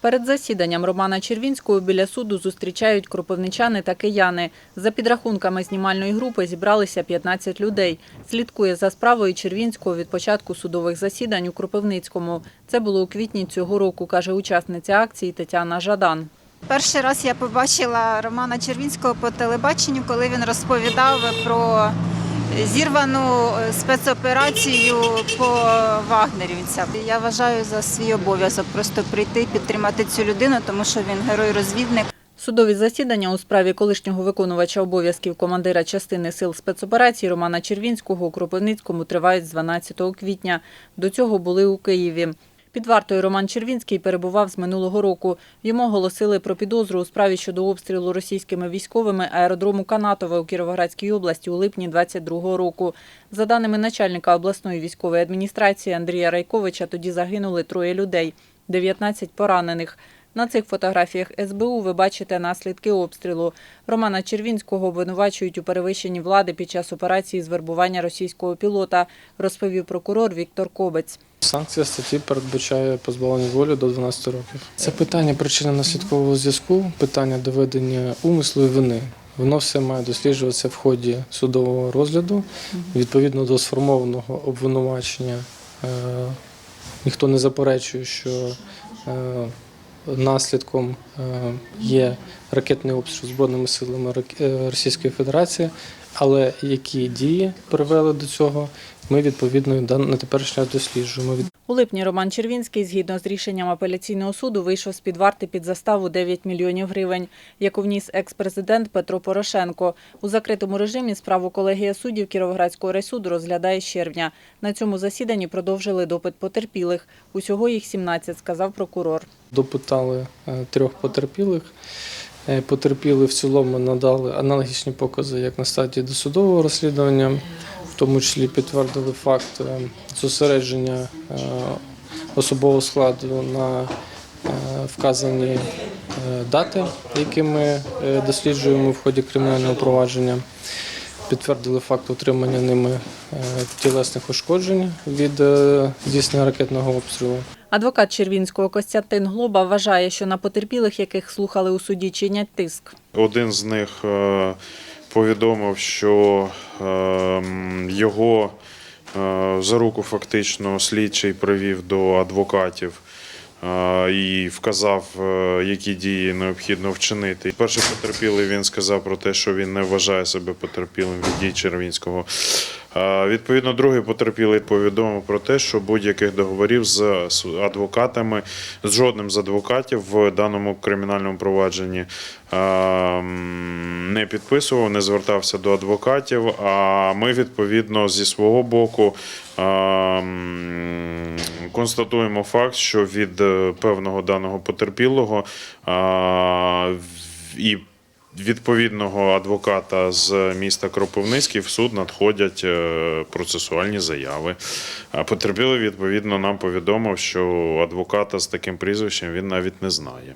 Перед засіданням Романа Червінського біля суду зустрічають кропивничани та кияни. За підрахунками знімальної групи зібралися 15 людей. Слідкує за справою Червінського від початку судових засідань у Кропивницькому. Це було у квітні цього року, каже учасниця акції Тетяна Жадан. Перший раз я побачила Романа Червінського по телебаченню, коли він розповідав про зірвану спецоперацію по вагнерівцям. Я вважаю за свій обов'язок просто прийти підтримати цю людину, тому що він герой-розвідник. Судові засідання у справі колишнього виконувача обов'язків командира частини сил спецоперації Романа Червінського у Кропивницькому тривають з 12 квітня. До цього були у Києві. Під вартою Роман Червінський перебував з минулого року. Йому оголосили про підозру у справі щодо обстрілу російськими військовими аеродрому Канатове у Кіровоградській області у липні 22 року. За даними начальника обласної військової адміністрації Андрія Райковича, тоді загинули троє людей, 19 поранених. На цих фотографіях СБУ ви бачите наслідки обстрілу. Романа Червінського обвинувачують у перевищенні влади під час операції з вербування російського пілота, розповів прокурор Віктор Кобець. Санкція статті передбачає позбавлення волі до 12 років. Це питання причинно-наслідкового зв'язку, питання доведення умислу і вини. Воно все має досліджуватися в ході судового розгляду. Відповідно до сформованого обвинувачення е, ніхто не заперечує, що е, наслідком е, є ракетний обстріл збройними силами е, Російської Федерації. Але які дії привели до цього, ми відповідно на теперішній досліджуємо. У липні Роман Червінський, згідно з рішенням апеляційного суду, вийшов з-під варти під заставу 9 мільйонів гривень, яку вніс екс-президент Петро Порошенко. У закритому режимі справу колегія суддів Кіровоградського райсуду розглядає з червня. На цьому засіданні продовжили допит потерпілих. Усього їх 17, сказав прокурор. Допитали е, трьох потерпілих. Е, Потерпіли в цілому надали аналогічні покази, як на стадії досудового розслідування, тому числі підтвердили факт е, зосередження е, особового складу на е, вказані дати, які ми досліджуємо в ході кримінального провадження. Підтвердили факт отримання ними тілесних ушкоджень від здійснення ракетного обстрілу. Адвокат Червінського Костянтин Глоба вважає, що на потерпілих, яких слухали у суді, чинять тиск. Один з них повідомив, що е, його е, за руку фактично слідчий привів до адвокатів е, і вказав, е, які дії необхідно вчинити. Перший потерпілий він сказав про те, що він не вважає себе потерпілим від дій Червінського. Відповідно, другий потерпілий повідомив про те, що будь-яких договорів з адвокатами, з жодним з адвокатів в даному кримінальному провадженні е, м, не підписував, не звертався до адвокатів. А ми відповідно зі свого боку констатуємо факт, що від е, певного даного потерпілого і відповідного адвоката з міста Кропивницький в суд надходять е, процесуальні заяви. Потерпілий, відповідно, нам повідомив, що адвоката з таким прізвищем він навіть не знає.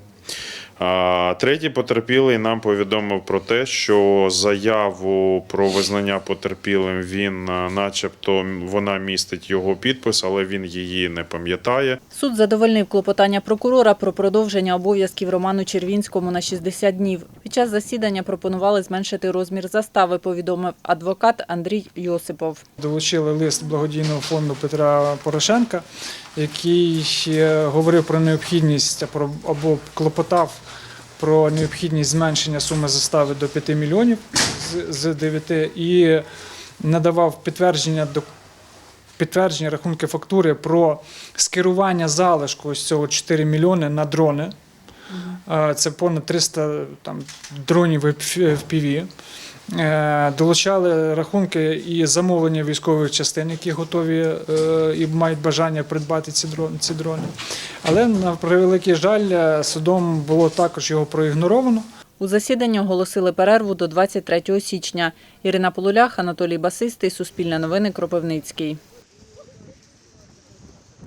А третій потерпілий нам повідомив про те, що заяву про визнання потерпілим він, е, начебто, вона містить його підпис, але він її не пам'ятає. Суд задовольнив клопотання прокурора про продовження обов'язків Роману Червінському на 60 днів. Під час засідання пропонували зменшити розмір застави, повідомив адвокат Андрій Йосипов. долучили лист благодійного фонду Петра Порошенка, який говорив про необхідність або клопотав про необхідність зменшення суми застави до 5 мільйонів з- з 9 і надавав підтвердження до підтвердження рахунки фактури про скерування залишку ось цього 4 мільйони на дрони. Це понад 300 там, дронів в Е, Долучали рахунки і замовлення військових частин, які готові е, і мають бажання придбати ці дрони. Дрони. Але на превеликий жаль, е, судом було також його проігноровано. У засіданні оголосили перерву до 23 січня. Ірина Полулях, Анатолій Басистий, Суспільне новини, Кропивницький.